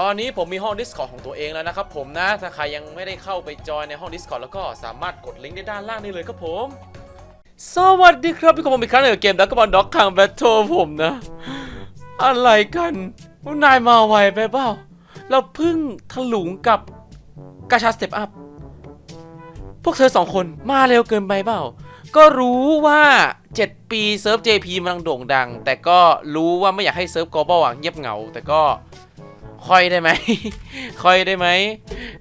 ตอนนี้ผมมีห้อง Discord ของตัวเองแล้วนะครับผมนะ ถ้าใครยังไม่ได้เข้าไปจอยในห้อง Discord แล้วก็สามารถกดลิงก์ได้ด้านล่างนี้เลยครับผม สวัสดีครับพี่กบผมอีกครั้งหนึ่งกับเกมดักกบอลด็อกคังแบทเทิลผมนะ อะไรกันนายมาไวไปเปล่า เราเพิ่งถลุงกับกาชาสเตปอัพ พวกเธอสองคนมาเร็วเกินไปเปล่า ก็รู้ว่า 7 ปีเซิร์ฟ JP มันกำลังโด่งดัง แต่ก็รู้ว่าไม่อยากให้เซิร์ฟ global อะเงียบเหงา แต่ก็ ค่อยได้ไหม ค่อยได้ไหม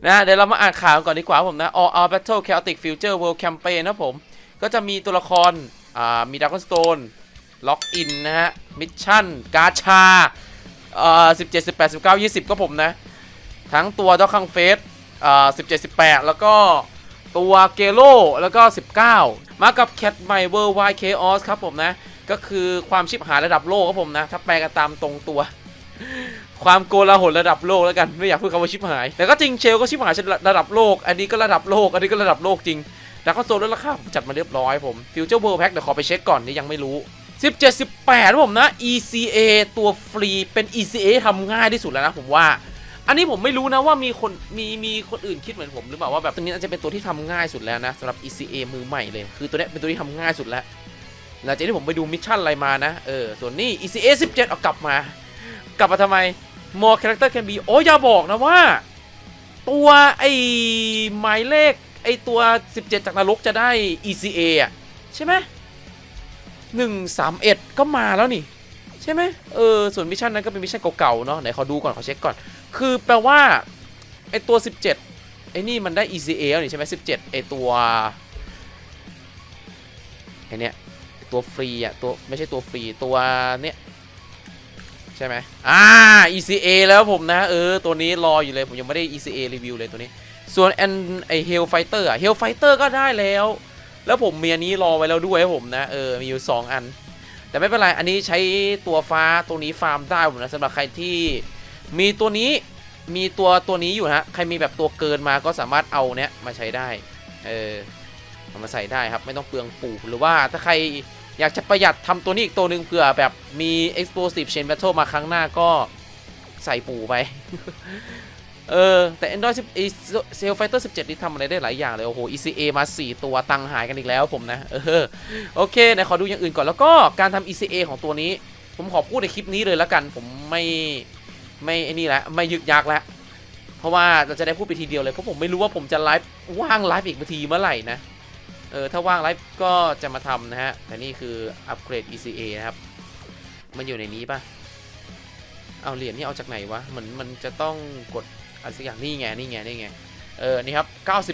นะเดี๋ยวเรามาอ่านข่าวก่อนดีกว่าผมนะ All Out Battle Chaotic Future World Campaign นะผม ก็จะมีตัวละครอ่ามี Dragon Stone ล็อกอินนะฮะ มิชชั่น กาชาอ่า17 18 19 20ก็ผมนะ ทั้งตัวด็อกคังเฟสอ่า17 18แล้วก็ตัวเกโลแล้วก็ 19 มากับแคทใหม่ Worldwide Chaos ครับผมนะ ก็คือความชิบหายระดับโลกครับผมนะ ถ้าแปลกันตามตรงตัว ความโกลาหลระดับโลกแล้วกันไม่อยากพูดคำว่าชิบหาย แต่ก็จริงเชลก็ชิบหายระดับโลก อันนี้ก็ระดับโลก อันนี้ก็ระดับโลกจริงแล้วก็โซนลดราคาจัดมาเรียบร้อยผม Future World Pack เดี๋ยวขอไปเช็คก่อนนี่ยังไม่รู้ 17 18นะผมนะ ECA ตัวฟรีเป็น ECA ทำง่ายที่สุดแล้วนะผมว่า อันนี้ผมไม่รู้นะว่ามีคนมีมีคนอื่นคิดเหมือนผมหรือเปล่าว่าแบบตัวนี้น่าจจะเป็นตัวที่ทำง่ายสุดแล้วนะสำหรับ ECA มือใหม่เลยคือตัวนี้เป็นตัวที่ทำง่ายสุดแล้วหลังจากที่ผมไปดูมิชชั่นอะไรมานะเออส่วนนี้ ECA 17 เอากลับมา กลับมาทำไม more character can be โอ้ยอย่าบอกนะว่า ตัวไอ้หมายเลขไอ้ตัว 17 จากนรกจะได้ ECA อะ ใช่ไหมหนึ่งสามเอ็ดก็มาแล้วนี่ ใช่ไหมเออ ส่วนมิชชั่นนั้นก็เป็นมิชชั่นเก่าๆเนาะไหนขอดูก่อนขอเช็คก่อน คือแปลว่า ไอตัว 17 ไอนี่มันได้ ECA แล้วนี่ใช่ไหม17ไอตัวไอเนี้ยตัวฟรีอะตัวไม่ใช่ตัวฟรีตัวเนี้ย ใช่ไหมอ่า ECA แล้วผมนะ เออ ตัวนี้รออยู่เลย ผมยังไม่ได้ ECA รีวิวเลยตัวนี้ ส่วนแอนไอเฮลไฟเตอร์อะเฮลไฟเตอร์ก็ได้แล้ว แล้วผมมีอันนี้รอไว้แล้วด้วยผมนะ เออ มีอยู่ 2 อัน แต่ไม่เป็นไร อันนี้ใช้ตัวฟ้าตัวนี้ฟาร์มได้ผมนะสำหรับใครที่มีตัวนี้ มีตัวตัวนี้อยู่นะฮะ ใครมีแบบตัวเกินมาก็สามารถเอาเนี้ยมาใช้ได้ เออเอามาใส่ได้ครับ ไม่ต้องเปลืองปูหรือว่าถ้าใคร อยากจะประหยัดทำตัวนี้อีกตัวหนึ่งเผื่อแบบมี explosive chain battle มาครั้งหน้าก็ใส่ปูไป เออ แต่ Android 10ไอ้ Sail Fighter 17 นี่ทำอะไรได้หลายอย่างเลย โอ้โห ECA มา 4 ตัวตังค์หายกันอีกแล้วผมนะ เออ โอเคไหนขอดูอย่างอื่นก่อนแล้วก็การทำ ECA ของตัวนี้ ผมขอพูดในคลิปนี้เลยแล้วกัน ผมไม่ไม่ไอ้นี่แหละไม่ยึกยักแล้วเพราะว่าเราจะได้พูดไปทีเดียวเลย เพราะผมไม่รู้ว่าผมจะไลฟ์ว่างไลฟ์อีกทีเมื่อไหร่นะ เออถ้าว่างไลฟ์ก็จะมาทำนะฮะ แต่นี่คืออัปเกรด ECA นะครับ มันอยู่ในนี้ปะเอาเหรียญนี่เอาจากไหนวะ เหมือนมันจะต้องกดอะไรสักอย่างนี่ไงนี่ไงนี่ไง เออ นี่ครับ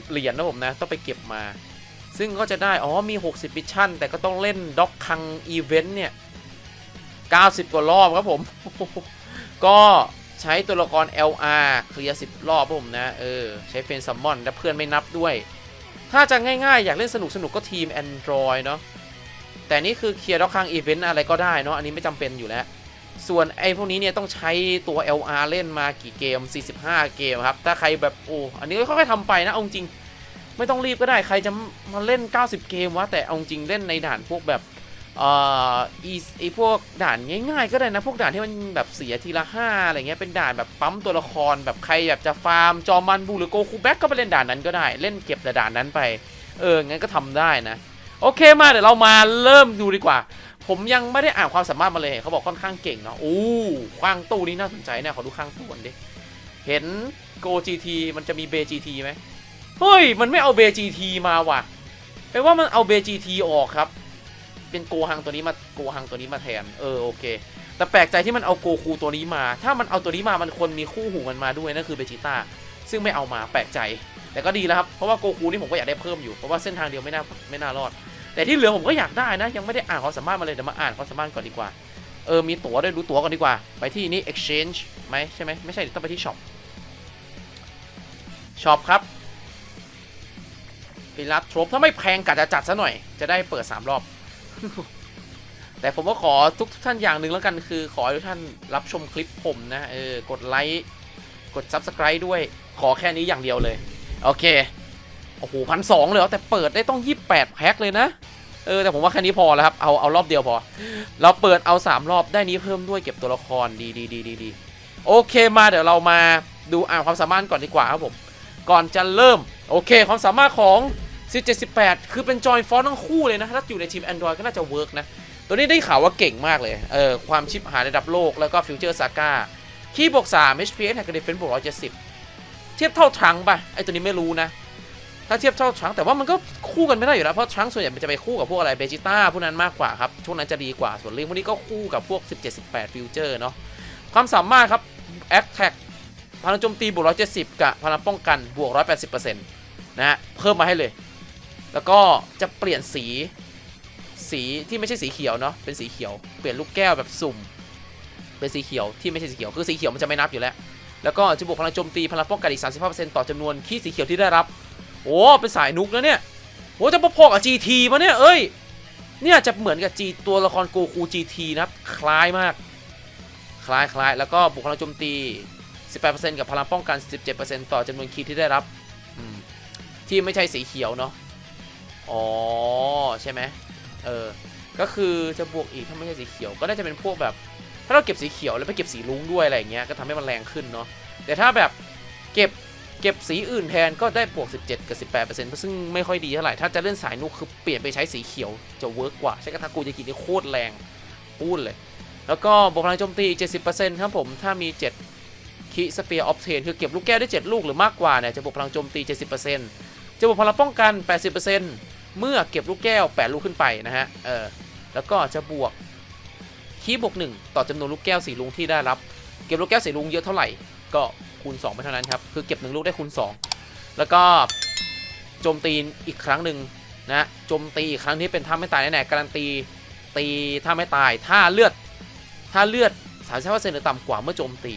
90 เหรียญนะผมนะ ต้องไปเก็บมา ซึ่งก็จะได้ อ๋อ มี 60 มิชชั่น แต่ก็ต้องเล่นด็อกคังอีเวนต์เนี่ย 90 กว่ารอบครับผม ก็ใช้ตัวละคร LR เคลียร์10 รอบผมนะ เออ ใช้เฟนซัมมอนและเพื่อนไม่นับด้วย ถ้าจะง่ายๆ อยากเล่นสนุกสนุกๆก็ทีม Android เนาะแต่นี่คือเคลียร์ด็อกคังอีเวนต์อะไรก็ได้เนาะอันนี้ไม่จำเป็นอยู่แล้ว ส่วนไอ้พวกนี้เนี่ยต้องใช้ตัว LR เล่นมากี่เกม 45 เกมครับ ถ้าใครแบบโอ้อันนี้ก็ค่อยๆทำไปนะเอาจริง ไม่ต้องรีบก็ได้ใครจะมาเล่น 90 เกมวะแต่เอาจริงเล่นในด่านพวกแบบ เอ่ออีไอพวกด่านง่ายๆ ก็ได้นะพวกด่านที่มันแบบเสียทีละ5อะไรเงี้ยเป็นด่านแบบปั๊มตัวละครแบบใครแบบจะฟาร์มจอมันบูหรือโกคูแบ็กก็ไปเล่นด่านนั้นก็ได้ เล่นเก็บแต่ด่านนั้นไป เอองั้นก็ทำได้นะ โอเคมาเดี๋ยวเรามาเริ่มดูดีกว่า ผมยังไม่ได้อ่านความสามารถมาเลยเขาบอกค่อนข้างเก่งเนาะอู้ข้างตู้นี้น่าสนใจเนี่ยขอดูข้างตู้ก่อนดิเห็นโก GT มันจะมีเบ GT ไหมเฮ้ยมันไม่เอาเบ GT มาว่ะแปลว่ามันเอาเบ GT ออกครับ เป็นโกฮังตัวนี้มาโกฮังตัวนี้มาแทน เออโอเค แต่แปลกใจที่มันเอาโกคูตัวนี้มา ถ้ามันเอาตัวนี้มามันควรมีคู่หูมันมาด้วยนั่นคือเบจิต้าซึ่งไม่เอามาแปลกใจ แต่ก็ดีแล้วครับเพราะว่าโกคูนี่ผมก็อยากได้เพิ่มอยู่เพราะว่าเส้นทางเดียวไม่น่าไม่น่ารอด แต่ที่เหลือผมก็อยากได้นะ ยังไม่ได้อ่านความสามารถมาเลยเดี๋ยวมาอ่านความสามารถก่อนดีกว่าเออมีตั๋วด้วยดูตั๋วก่อนดีกว่า ไปที่นี่ exchange ไหมใช่ไหมไม่ใช่ต้องไปที่ shop shop ครับปิลัดทรบถ้าไม่แพงกะจะจัดซะหน่อย จะได้เปิด 3 รอบ แต่ผมก็ขอทุกท่านอย่างหนึ่งแล้วกันคือ ขอให้ทุกท่านรับชมคลิปผมนะเออกดไลค์กด Subscribe ด้วยขอแค่นี้อย่างเดียวเลย โอเค โอ้โหพันสองเลยเหรอแต่เปิดได้ต้อง 28 แพ็คเลยนะ เออ แต่ผมว่าแค่นี้พอแล้วครับ เอา เอารอบเดียวพอ เราเปิดเอา 3 รอบได้นี้เพิ่มด้วยเก็บตัวละครดีดีดีดีดีโอเคมาเดี๋ยวเรามาดูอ่านความสามารถก่อนดีกว่าครับผม ก่อนจะเริ่ม โอเค ความสามารถของ 1718 คือเป็นจอยฟอนทั้งคู่เลยนะ ถ้าอยู่ในทีม Android ก็น่าจะเวิร์กนะ ตัวนี้ได้ข่าวว่าเก่งมากเลย เออ ความชิปหายระดับโลก แล้วก็ฟิวเจอร์ซาก้า คีย์บวก3 HP แท็กกับ Defense บวก170 เทียบเท่าทรังป่ะ ไอตัวนี้ไม่รู้นะ ถ้าเทียบเท่าทรังแต่ว่ามันก็คู่กันไม่ได้อยู่แล้ว เพราะทรังส่วนใหญ่มันจะไปคู่กับพวกอะไรเบจิต้าพวกนั้นมากกว่าครับ ช่วงนั้นจะดีกว่า ส่วนลิงพวกนี้ก็คู่กับพวก 1718ฟิวเจอร์เนาะ ความสามารถครับ a t t a c พลังโจมตีบวก170 กับพลังป้องกันบวก 180%นะฮะเพิ่มมาให้เลย แล้วก็จะเปลี่ยนสีสีที่ไม่ใช่สีเขียวเนาะเป็นสีเขียวเปลี่ยนลูกแก้วแบบสุ่ม เป็นสีเขียวที่ไม่ใช่สีเขียวคือสีเขียวมันจะไม่นับอยู่แล้ว แล้วก็จะบวกพลังโจมตีพลังป้องกันอีก 35%ต่อจำนวนขี้สีเขียวที่ได้รับ โอ้เป็นสายนุกแล้วเนี่ยโอ้จะพอกับ GT มาเนี่ยเอ้ยเนี่ยจะเหมือนกับ G ตัวละครโกคู GT นะครับคล้ายมาก คล้ายคล้ายแล้วก็บุกพลังโจมตี 18%กับพลังป้องกัน 17%ต่อจำนวนคีย์ที่ได้รับที่ไม่ใช่สีเขียวเนาะ อ๋อใช่ไหมเออ ก็คือจะบวกอีกถ้าไม่ใช่สีเขียวก็น่าจะเป็นพวกแบบ ถ้าเราเก็บสีเขียวแล้วไปเก็บสีลุ้งด้วยอะไรอย่างเงี้ยก็ทำให้มันแรงขึ้นเนาะแต่ถ้าแบบเก็บเก็บสีอื่นแทนก็ได้บวก 17 กับ 18%ซึ่งไม่ค่อยดีเท่าไหร่ ถ้าจะเล่นสายนุกคือเปลี่ยนไปใช้สีเขียวจะเวิร์กกว่า ใช้กระทากูยากินี่โคตรแรงพูดเลย แล้วก็บวกพลังโจมตีอีก 70%ครับผม ถ้ามี 7 คิสเปียร์ออฟเทนคือเก็บลูกแก้วได้ 7 ลูกหรือมากกว่าเนี่ยจะบวกพลังโจมตี 70%จะบวกพลังป้องกัน 80% เมื่อเก็บลูกแก้ว 8 ลูกขึ้นไปนะฮะ เออ แล้วก็จะบวกคีบวก1ต่อจำนวนลูกแก้วสีลุงที่ได้รับ เก็บลูกแก้วสีลุงเยอะเท่าไหร่ ก็คูณ 2 ไปเท่านั้นครับ คือเก็บ 1 ลูกได้คูณ 2 แล้วก็โจมตีอีกครั้งหนึ่งนะโจมตีอีกครั้งที่เป็นท่าไม่ตายแน่ๆการันตีตีท่าไม่ตาย ถ้าเลือด ถ้าเลือด35%หรือต่ำกว่าเมื่อโจมตี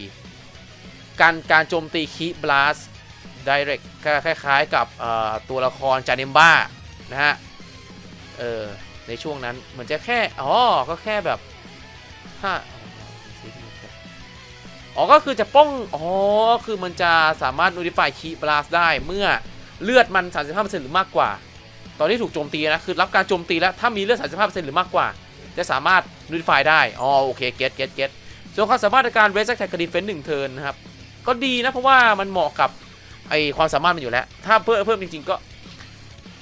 การการโจมตีคีบลัสไดเรกคล้ายๆกับตัวละครจาเนมบ้า นะฮะ เออ ในช่วงนั้นเหมือนจะแค่ อ๋อ ก็แค่แบบถ้าอ๋อ ก็คือจะป้อง อ๋อ คือมันจะสามารถ notify คีบลัสได้เมื่อเลือดมัน 35%หรือมากกว่า ตอนที่ถูกโจมตีนะ คือรับการโจมตีแล้ว ถ้ามีเลือด 35%หรือมากกว่า จะสามารถ notify ได้ อ๋อ โอเค เก็ตเก็ตเก็ตส่วนความสามารถในการ raise attack กับ defense หนึ่งเทิร์นนะครับ ก็ดีนะ เพราะว่ามันเหมาะกับไอความสามารถมันอยู่แล้ว ถ้าเพิ่มเพิ่มจริงๆ ก็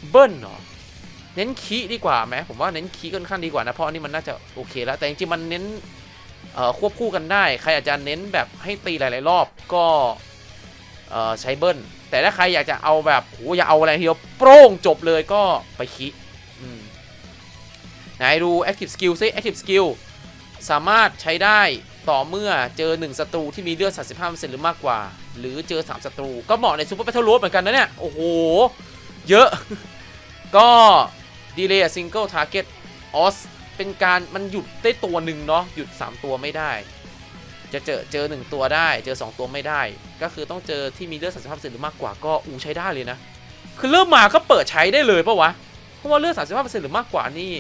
เบิ้ลเนาะเน้นคีดีกว่าไหมผมว่าเน้นคีค่อนข้างดีกว่านะ เพราะอันนี้มันน่าจะโอเคแล้ว แต่จริงๆมันเน้นควบคู่กันได้ ใครอาจจะเน้นแบบให้ตีหลายๆรอบก็ใช้เบิ้ล แต่ถ้าใครอยากจะเอาแบบโหอยากเอาอะไรทีเดียวโปร่งจบเลยก็ไปคีย์อืมไหนดู active skill ซิ active skill สามารถใช้ได้ต่อเมื่อเจอ 1ศัตรูที่มีเลือด 35%หรือมากกว่า หรือเจอ 3ศัตรู ก็เหมาะใน Super Battle Road เหมือนกันนะเนี่ย โอ้โห เยอะ ก็ Delay a Single Target Os เป็นการมันหยุดได้ตัวหนึ่งเนาะหยุด 3 ตัวไม่ได้ จะเจอเจอ 1 ตัวได้ เจอ 2 ตัวไม่ได้ ก็คือต้องเจอที่มีเลือด35%หรือมากกว่าก็อูใช้ได้เลยนะ คือเริ่มมาก็เปิดใช้ได้เลยปะวะ เพราะว่าเลือด35%หรือมากกว่านี่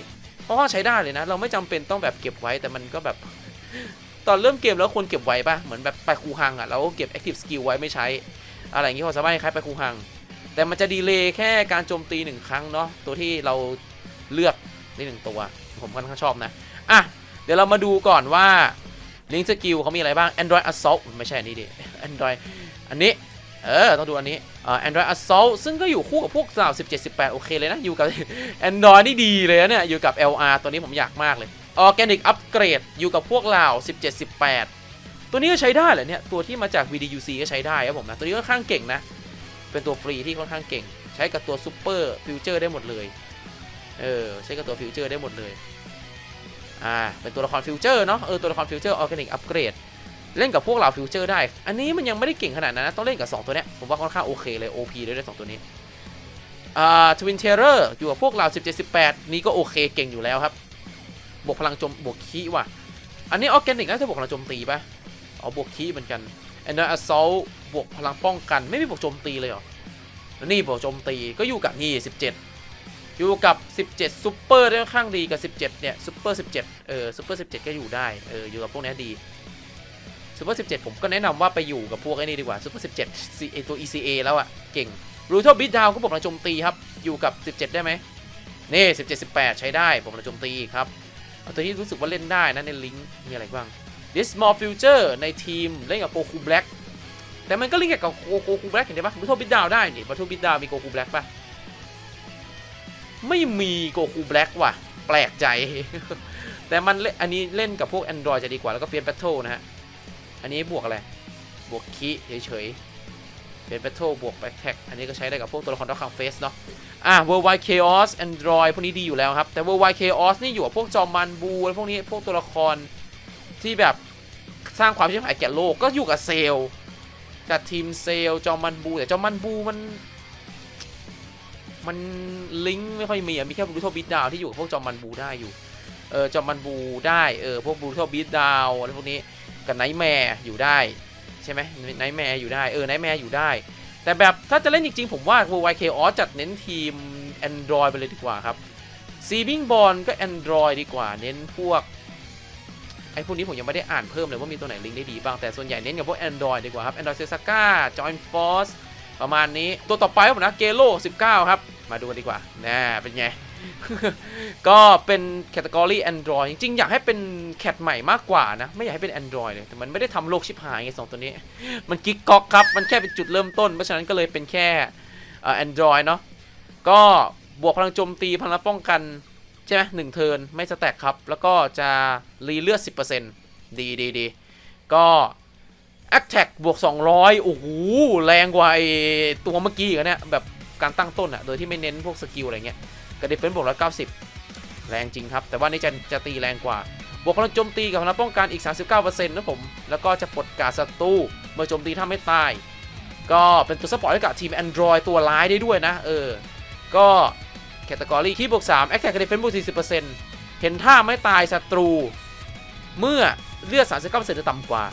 เพราะว่าใช้ได้เลยนะ เราไม่จำเป็นต้องแบบเก็บไว้แต่มันก็แบบตอนเริ่มเกมแล้วควรเก็บไว้ปะเหมือนแบบไปคูฮังอะเราก็เก็บ active skill ไว้ไม่ใช้ อะไรอย่างงี้พอสามารถคล้ายไปคูฮัง แต่มันจะดีเลย์แค่การโจมตีหนึ่งครั้งเนาะตัวที่เราเลือกได้หนึ่งตัว ผมค่อนข้างชอบนะ อะ เดี๋ยวเรามาดูก่อนว่า Link Skill เขามีอะไรบ้าง Android Assault ไม่ใช่อันนี้ดิ Android อันนี้ เออ ต้องดูอันนี้อ่า Android Assault ซึ่งก็อยู่คู่กับพวกสาว17 18 โอเคเลยนะ อยู่กับ Android นี่ดีเลยนะเนี่ย อยู่กับ LR ตัวนี้ผมอยากมากเลย Organic Upgrade อยู่กับพวกเหล่า17 18 ตัวนี้ก็ใช้ได้เหรอเนี่ย ตัวที่มาจาก VDUC ก็ใช้ได้ครับผมนะ ตัวนี้ก็ค่อนข้างเก่งนะ เป็นตัวฟรีที่ค่อนข้างเก่ง ใช้กับตัวซูเปอร์ฟิวเจอร์ได้หมดเลย เออ ใช้กับตัวฟิวเจอร์ได้หมดเลย อ่า เป็นตัวละครฟิวเจอร์เนาะ เออ ตัวละครฟิวเจอร์ Organic Upgrade เล่นกับพวกเหล่าฟิวเจอร์ได้ อันนี้มันยังไม่ได้เก่งขนาดนั้นนะ ต้องเล่นกับ 2 ตัวเนี้ย ผมว่าค่อนข้างโอเคเลย OP เลยด้วยสองตัวนี้ อ่า Twin Terror อยู่กับพวกเหล่า17 18 นี่ก็โอเคเก่งอยู่แล้วครับ บวกพลังโจมบวกคีว่ะ อันนี้ออร์แกนิกน่าจะบวกพลังโจมตีปะอ๋อบวกคีเหมือนกัน Android Assault บวกพลังป้องกันไม่มีบวกโจมตีเลยเหรอแล้วนี่บวกโจมตีก็อยู่กับนี่17 อยู่กับ 17ซูเปอร์ได้ค่อนข้างดีกับ 17 เนี่ยซูเปอร์17 เออซูเปอร์17 ก็อยู่ได้ เออ อยู่กับพวกนี้ดีซูเปอร์17 ผมก็แนะนำว่าไปอยู่กับพวกไอ้นี่ดีกว่าซูเปอร์17 C- ไอ้ตัว ECA แล้วอะเก่งรูท b บิ d ดาวก็บวกพลังโจมตีครับ อยู่กับ 17 ได้ไหมนี่17 18 ใช้ได้บวกพลังโจมตีครับเอาตัวที่รู้สึกว่าเล่นได้นะในลิงก์มีอะไรบ้าง This Small Future ในทีมเล่นกับโกคูแบล็กแต่มันก็เล่นกับโกคูแบล็กเห็นได้ปะบัตโทบิดดาวได้นี่บัตโทบิดดาวมีโกคูแบล็กปะไม่มีโกคูแบล็กว่ะ แปลกใจ แต่มันเล่นอันนี้เล่นกับพวก Android จะดีกว่าแล้วก็เฟียนแบทเทิลนะฮะ อันนี้บวกอะไร บวกคีเฉยๆเฟียนแบทเทิลบวกแบ็คแท็กอันนี้ก็ใช้ได้กับพวกตัวละครดอกคังเฟสเนาะอะ Worldwide Chaos Android พวกนี้ดีอยู่แล้วครับ แต่ Worldwide Chaos นี่อยู่กับพวกจอมมันบูอะพวกนี้พวกตัวละคร ที่แบบสร้างความชิบหายแก่โลกก็อยู่กับเซลกับทีมเซลจอมันบูแต่จอมันบูมัน มันลิงก์ไม่ค่อยมีอะมีแค่บลูโทบิดดาวที่อยู่กับพวกจอมันบูได้อยู่เออจอมันบูได้เออพวกบลูโทบิดดาวอะไรพวกนี้กับไนท์แมร์อยู่ได้ใช่ไหมไนท์แมร์อยู่ได้เออไนท์แมร์อยู่ได้ แต่แบบถ้าจะเล่นจริงๆ ผมว่า Worldwide Chaos จัดเน้นทีม Android ไปเลยดีกว่าครับ Seeming Bond ก็ Android ดีกว่าเน้นพวก ไอ้พวกนี้ผมยังไม่ได้อ่านเพิ่มเลยว่ามีตัวไหนลิงก์ได้ดีบ้าง แต่ส่วนใหญ่เน้นกับพวก Android ดีกว่าครับ Android s e s a k a Join Force ประมาณนี้ตัวต่อไปผมนะ Gelo 19 ครับ มาดูกันดีกว่าน่าเป็นไง ก็เป็นแคตตากรี Android จริงๆ อยากให้เป็นแคทใหม่มากกว่านะ ไม่อยากให้เป็น Android เลย แต่มันไม่ได้ทำโลกชิบหายไงสองตัวนี้ มันกิ๊กก๊อกครับ มันแค่เป็นจุดเริ่มต้น เพราะฉะนั้นก็เลยเป็นแค่เอ่อ Android เนาะก็บวกพลังโจมตีพลังป้องกัน ช่ไหมหนึ่งเทินไม่สแต็กครับ แล้วก็จะรีเลือด 10%ดีดีดีก็ Attack บวก 200 โอ้โห แรงกว่าไอตัวเมื่อกี้กันเนี่ย แบบการตั้งต้นอะโดยที่ไม่เน้นพวกสกิลอะไรเงี้ยกับ Defense บวก190แรงจริงครับ แต่ว่านี่จะจะตีแรงกว่า บวกพลังโจมตีกับพลังป้องกันอีก 39%นะผม แล้วก็จะปลดการศัตรูเมื่อโจมตีถ้าไม่ตาย ก็เป็นตัวสปอร์ตให้กับทีม Android ตัวร้ายได้ด้วยนะ เออ ก็ ตตากรีคีบวก3 Attack กับ Defense บวก40%เห็นท่าไม่ตายศัตรู เมื่อเลือด 39%จะต่ำกว่า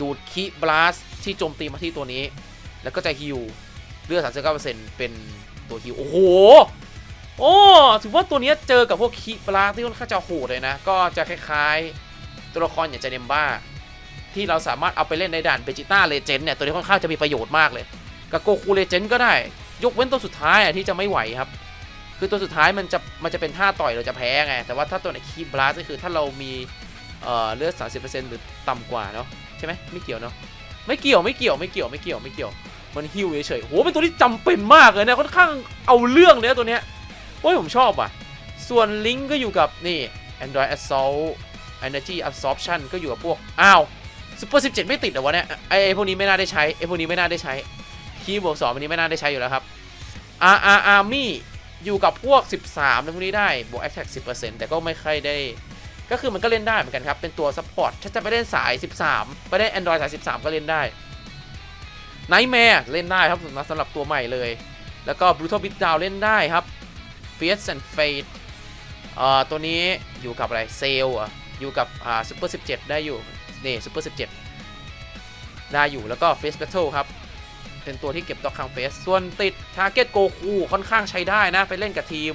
ดูดคีบลัสที่โจมตีมาที่ตัวนี้ แล้วก็จะฮิวเลือด 39%เป็นตัวฮิวโอ้โห โอ้ถือว่าตัวนี้เจอกับพวกคีบลัสที่ค่อนข้างจะโหดเลยนะ ก็จะคล้ายๆ ตัวละครอย่างเจเนมบ้าที่เราสามารถเอาไปเล่นในด่านเบจิต้าเลเจนด์เนี่ยตัวนี้ค่อนข้างจะมีประโยชน์มากเลยกับโกคูเลเจนด์ก็ได้ ยกเว้นตัวสุดท้ายอะที่จะไม่ไหวครับ คือตัวสุดท้ายมันจะมันจะเป็นท่าต่อยเราจะแพ้ไง แต่ว่าถ้าตัวไหนคีบลัสก็คือถ้าเรามีเอ่อเลือด 30%หรือต่ำกว่าเนาะใช่ไหมไม่เกี่ยวเนาะไม่เกี่ยวไม่เกี่ยวไม่เกี่ยวไม่เกี่ยวไม่เกี่ยวมันฮิวเฉยๆโหเป็นตัวที่จำเป็นมากเลยนี่ยค่อนข้างเอาเรื่องเลยตัวเนี้ยโอ้ยผมชอบอะ ส่วนลิงก์ก็อยู่กับนี่ Android Assault Energy Absorption ก็อยู่กับพวก อ้าว Super 17 ไม่ติดเหรอวะเนี่ยไอไอพวกนี้ไม่น่าได้ใช้ไอพวกนี้ไม่น่าได้ใช้คีย์บวก2อันนี้ไม่น่าได้ใช้อยู่แล้วครับ R R Army อ อยู่กับพวก 13ในพวกนี้ได้บวก Attack 10%แต่ก็ไม่ค่อยได้ ก็คือมันก็เล่นได้เหมือนกันครับ เป็นตัวซัพพอร์ตถ้าจะไปเล่นสาย 13 ไปเล่น Android สาย 13 ก็เล่นได้ Nightmare เล่นได้ครับสำหรับตัวใหม่เลย แล้วก็ Brutal Beatdown เล่นได้ครับ Fierce and Fate เอ่อตัวนี้อยู่กับอะไรเซลอะอยู่กับอ่า Super 17ได้อยู่นี่ Super 17ได้อยู่แล้วก็ Face Battle ครับ เป็นตัวที่เก็บดอกคังเฟส ส่วนติด Target Goku ค่อนข้างใช้ได้นะ ไปเล่นกับทีม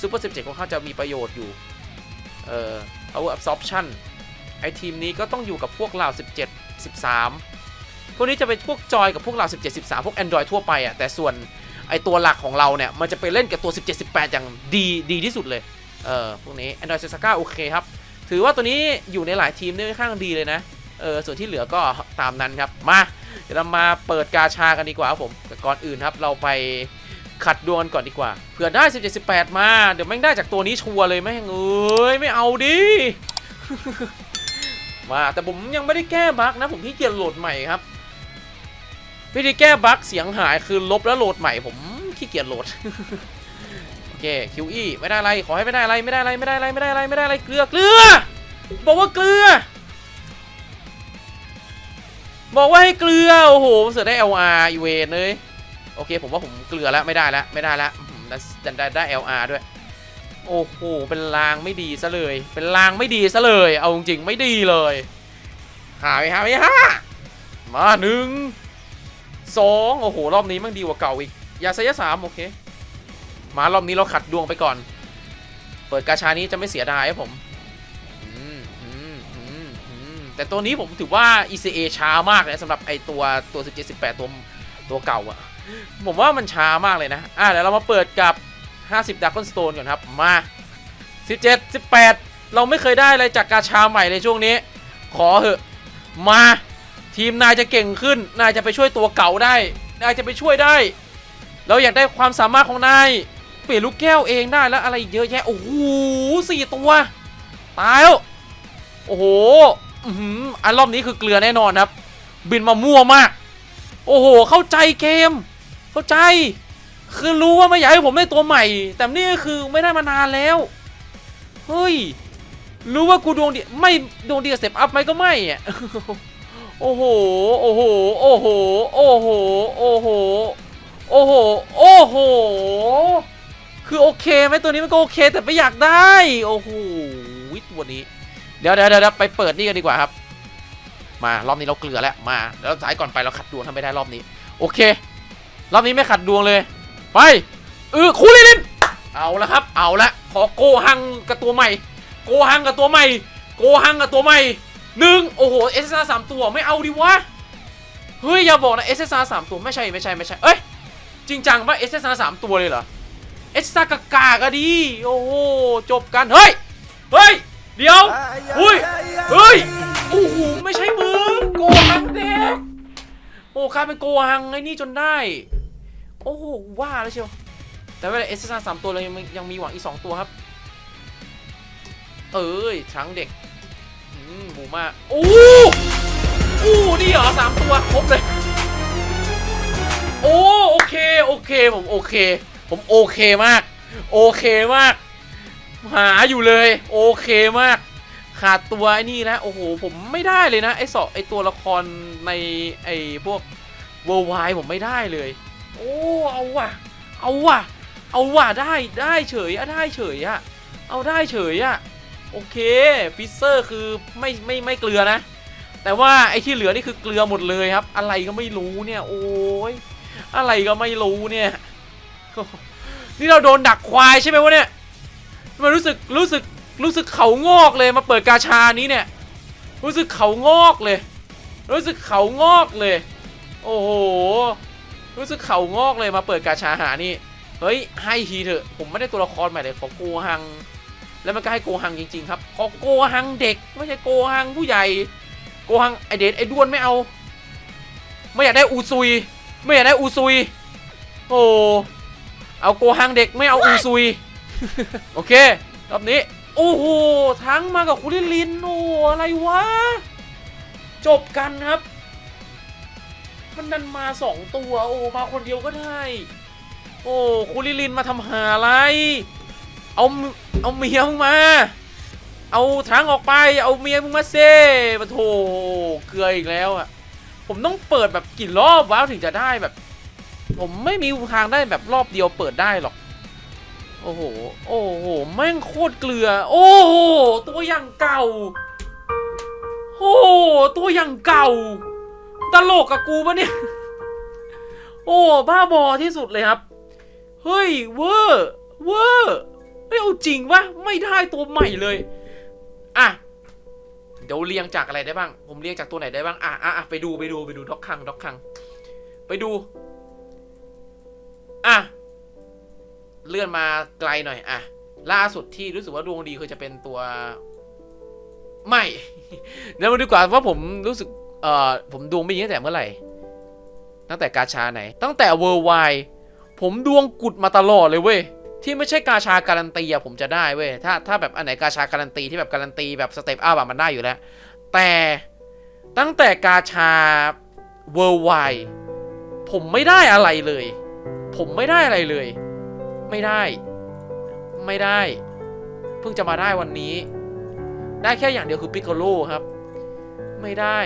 Super 17ค่อนข้าจะมีประโยชน์อยู่ เอ่อ Power Absorption ไอทีมนี้ก็ต้องอยู่กับพวกเหล่า17 13 พวกนี้จะเป็นพวกจอยกับพวกเหล่า17 13 พวก Android ทั่วไปอะแต่ส่วนไอตัวหลักของเราเนี่ย มันจะไปเล่นกับตัว 17 18 อย่างดีดีที่สุดเลย เออพวกนี้ Android s e s a k a โอเคครับ ถือว่าตัวนี้อยู่ในหลายทีมได้ค่อนข้างดีเลยนะ เออส่วนที่เหลือก็ตามนั้นครับ มา เดี๋ยวเรามาเปิดกาชากันดีกว่าครับผมแต่ก่อนอื่นครับเราไปขัดดวงกันก่อนดีกว่าเผื่อได้ 17 18 มา เดี๋ยวแม่งได้จากตัวนี้ชัวร์เลยแม่งเอ้ยไม่เอาดิมาแต่ผมยังไม่ได้แก้บั๊กนะ ผมที่เกียจโหลดใหม่ครับวิธีแก้บั๊กเสียงหายคือลบแล้วโหลดใหม่ผมขี้เกียจโหลดโอเค QE ไม่ได้อะไรขอให้ไม่ได้อะไรไม่ได้อะไรไม่ได้อะไรไม่ได้อะไรไม่ได้อะไรเกลือเกลือบอกว่าเกลือ บอกว่าให้เกลือ โอ้โห เสือได้ LR อีเวนเลย โอเค ผมว่าผมเกลือแล้วไม่ได้แล้วไม่ได้แล้วอื้อหือได้ได้ LR ด้วย โอ้โห เป็นลางไม่ดีซะเลย เป็นลางไม่ดีซะเลย เอาจริงๆไม่ดีเลย หาไปหาไปห้ามาหนึ่งสองโอ้โห รอบนี้มันดีกว่าเก่าอีกอย่าใส่ยสามโอเค มารอบนี้เราขัดดวงไปก่อน เปิดกาชานี้จะไม่เสียดายครับผม แต่ตัวนี้ผมถือว่า ECA ช้ามากเลยสำหรับไอตัวตัว 17 18 ตัวตัวเก่าอะผมว่ามันช้ามากเลยนะ อะเดี๋ยวเรามาเปิดกับ 50 d a r k o n Stone ก่อนครับ มา 17 18 เราไม่เคยได้อะไรจากกาชาใหม่เลยช่วงนี้ ขอเหอะมาทีมนายจะเก่งขึ้น นายจะไปช่วยตัวเก่าได้ นายจะไปช่วยได้ เราอยากได้ความสามารถของนาย เปลี่ยนลูกแก้วเองได้แล้วอะไรเยอะแยะ โอ้โหสี่ตัว ตายแล้ว โอ้โห อืมอันรอบนี้คือเกลือแน่นอนครับ บินมามั่วมาก โอ้โห เข้าใจเกม เข้าใจ คือรู้ว่าไม่อยากให้ผมได้ตัวใหม่ แต่นี่ก็คือไม่ได้มานานแล้ว เฮ้ย รู้ว่ากูดวงดีไม่ดวงดีกับสเต็ปอัพไหมก็ไม่อะโอ้โห โอ้โห โอ้โห โอ้โห โอ้โห โอ้โห โอ้โห คือโอเคไหมตัวนี้มันก็โอเคแต่ไม่อยากได้ โอ้โหตัวนี้ เดี๋ยวเดี๋ยวเดี๋ยวไปเปิดนี่กันดีกว่าครับ มารอบนี้เราเกลือแล้วมาแล้วสายก่อนไปเราขัดดวงทำไม่ได้รอบนี้ โอเค รอบนี้ไม่ขัดดวงเลย ไปเออคูลิลินเอาละครับ เอาละขอโกหังกับตัวใหม่ โกหังกับตัวใหม่ โกหังกับตัวใหม่หนึ่งโอ้โหเอสเอสามตัวไม่เอาดิวะเฮ้ยอย่าบอกนะเอสเอสามตัวไม่ใช่ไม่ใช่ไม่ใช่เอ้ยจริงจังว่าเอสเอสามตัวเลยเหรอเอสซากากาก็ดี โอ้โหจบกัน เฮ้ย เฮ้ย เดี๋ยว อุ้ยเฮ้ย โอ้โห ไม่ใช่มึง โกหังเด็ก โอ้ข้าเป็นโกหังไอ้นี่จนได้ โอ้โห ว่าแล้วเชียว แต่ว่าเอสซาสามตัวเรายังมียังมีหวังอีกสองตัวครับ เอ้ยช้างเด็กอืมบูมาโอ้อู้นี่เหรอสามตัวครบเลย โอ้โอเค โอเค ผมโอเค ผมโอเคมาก โอเคมาก หาอยู่เลย โอเคมาก ขาดตัวไอ้นี่แล้วโอ้โห ผมไม่ได้เลยนะ ไอ้สอไอ้ตัวละครในไอ้พวกเวอร์ไวผมไม่ได้เลย โอ้เอาว่ะ เอาว่ะ เอาว่ะได้ได้เฉยอะได้เฉยอะเอาได้เฉยอะโอเคฟิเซอร์คือไม่ไม่ไม่เกลือนะ แต่ว่าไอ้ที่เหลือนี่คือเกลือหมดเลยครับ อะไรก็ไม่รู้เนี่ยโอ้ยอะไรก็ไม่รู้เนี่ย นี่เราโดนดักควายใช่ไหมวะเนี่ย มันรู้สึกรู้สึกรู้สึกเขางอกเลยมาเปิดกาชานี้เนี่ย รู้สึกเขางอกเลย รู้สึกเขางอกเลย โอ้โห รู้สึกเขางอกเลยมาเปิดกาชาหานี่ เฮ้ย ให้ทีเถอะ ผมไม่ได้ตัวละครใหม่เลยขอโกหัง แล้วมันก็ให้โกหังจริง ๆ ครับขอโกหังเด็ก ไม่ใช่โกหังผู้ใหญ่ โกหังไอเด็กไอด้วนไม่เอา ไม่อยากได้อูซุย ไม่อยากได้อูซุย โอ้ เอาโกหังเด็กไม่เอาอูซุย โอเครอบนี้ โอ้โห ทั้งมากับคุริลิน โอ้อะไรวะ จบกันครับ มันดันมาสองตัว โอ้ มาคนเดียวก็ได้ โอ้คุริลินมาทำหาอะไร เอา เอาเมียมึงมา เอาทั้งออกไป เอาเมียมึงมาเซ่มาโถเกลืออีกแล้วอะผมต้องเปิดแบบกี่รอบวะถึงจะได้แบบ ผมไม่มีทางได้แบบรอบเดียวเปิดได้หรอก โอ้โห โอ้โห แม่งโคตรเกลือ โอ้โห ตัวอย่างเก่า โอ้โห ตัวอย่างเก่า ตลกกับกูปะเนี่ย โอ้ บ้าบอที่สุดเลยครับ เฮ้ย เวอร์ เวอร์เฮ้ยเอาจริงวะ ไม่ได้ตัวใหม่เลย อะ เดี๋ยวเรียงจากอะไรได้บ้าง ผมเรียงจากตัวไหนได้บ้าง อะอะอะไปดู ไปดู ไปดูด็อกคังด็อกคัง ไปดู อะ เลื่อนมาไกลหน่อยอะล่าสุดที่รู้สึกว่าดวงดีคือจะเป็นตัว ไม่เดี๋ยวมาดูก่อนว่าผมรู้สึกเอ่อผมดวงไม่ดีตั้งแต่เมื่อไหร่ ตั้งแต่กาชาไหน ตั้งแต่เวอร์ไวผมดวงกุดมาตลอดเลยเว้ยที่ไม่ใช่กาชาการันตีอะผมจะได้เว้ยถ้าถ้าแบบอันไหนกาชาการันตีที่แบบการันตีแบบสเต็ปอัพอะมันได้อยู่แล้ว แต่ตั้งแต่กาชาเวอร์ไวผมไม่ได้อะไรเลย ผมไม่ได้อะไรเลย ไม่ได้ ไม่ได้ เพิ่งจะมาได้วันนี้ ได้แค่อย่างเดียวคือปิ c โ o โลครับ ไม่ได้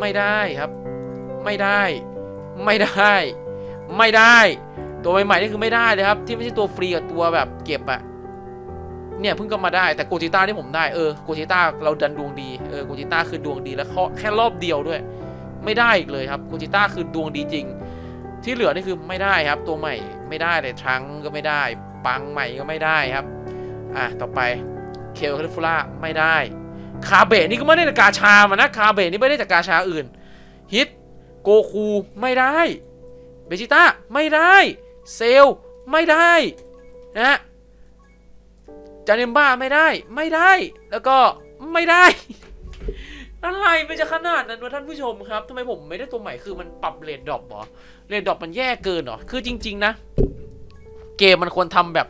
ไม่ได้ครับ ไม่ได้ ไม่ได้ ไม่ได้ ตัวใหม่ๆนี่คือไม่ได้เลยครับ ที่ไม่ใช่ตัวฟรีกับตัวแบบเก็บอะเนี่ยเพิ่งก็มาได้แต่โกจิต้าที่ผมได้เออโกจิต้าเราดันดวงดีเออโกจิต้าคือดวงดีแล้วเขาแค่รอบเดียวด้วย ไม่ได้อีกเลยครับโกจิต้าคือดวงดีจริง ที่เหลือนี่คือไม่ได้ครับ ตัวใหม่ไม่ได้เลยทรังก็ไม่ได้ ปังใหม่ก็ไม่ได้ครับ อะ ต่อไปเคลคาลิฟูล่าไม่ได้ คาเบะนี่ก็ไม่ได้จากกาชามานะคาเบะนี่ไม่ได้จากกาชาอื่น ฮิตโกคูไม่ได้เบจิต้าไม่ได้เซลลไม่ได้นะฮะจาเนมบ้าไม่ได้ไม่ได้แล้วก็ไม่ได้ อะไรมันจะขนาดนั้นวะท่านผู้ชมครับทำไมผมไม่ได้ตัวใหม่คือมันปรับเรทดรอปเหรอเรทดรอปมันแย่เกินเหรอคือจริง ๆ นะ เกมมันควรทำแบบ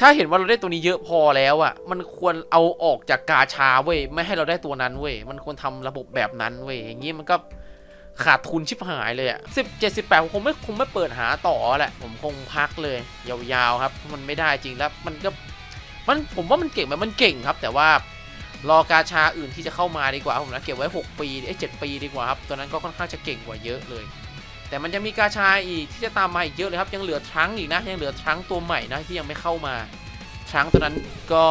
ถ้าเห็นว่าเราได้ตัวนี้เยอะพอแล้วอะ่ะ มันควรเอาออกจากกาชาเว้ยไม่ให้เราได้ตัวนั้นเว้ยมันควรทำระบบแบบนั้นเว้ยอย่างงี้มันก็ขาดทุนชิบหายเลยอะ่ะสิบเจ็ดสิบแปดผมคงไม่คงไม่เปิดหาต่อแหละ ผมคงพักเลย ยาวๆครับ มันไม่ได้จริงแล้ว มันก็ มันผมว่ามันเก่งไหมมันเก่งครับ แต่ว่า รอกาชาอื่นที่จะเข้ามาดีกว่าผมนะเก็บไว้ 6 ปีเอ้ยเจ็ดปีดีกว่าครับตัวนั้นก็ค่อนข้างจะเก่งกว่าเยอะเลย แต่มันจะมีกาชาอีกที่จะตามมาอีกเยอะเลยครับยังเหลือทรังอีกนะยังเหลือทรังตัวใหม่นะที่ยังไม่เข้ามาทรังตัวนั้นก็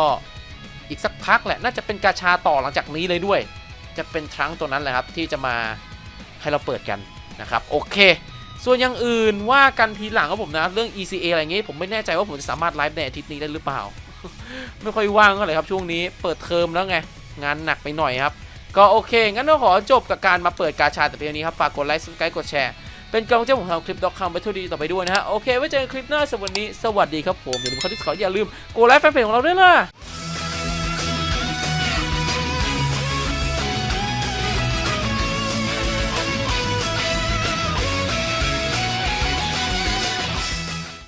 อีกสักพักแหละน่าจะเป็นกาชาต่อหลังจากนี้เลยด้วย จะเป็นทรังตัวนั้นแหละครับที่จะมาให้เราเปิดกันนะครับโอเค ส่วนอย่างอื่นว่ากันทีหลังครับผมนะเรื่อง ECA อะไรอย่างงี้ผมไม่แน่ใจว่าผมจะสามารถไลฟ์ในอาทิตย์นี้ได้หรือเปล่า ไม่ค่อยว่างเท่าไหร่ครับช่วงนี้เปิดเทอมแล้วไง งานหนักไปหน่อยครับ ก็โอเค งั้นเราขอจบกับการมาเปิดกาชาแต่เพียงนี้ครับ ฝากกดไลค์สไครต์กดแชร์ เป็นกำลังใจให้ผมทำคลิปด็อกคำไปทั่วดีต่อไปด้วยนะฮะ โอเค ไว้เจอกันคลิปหน้าสำหรับวันนี้ สวัสดีครับผม อย่าลืมเข้าที่ขออย่าลืมกดไลค์แฟนเพจของเราด้วยล่ะ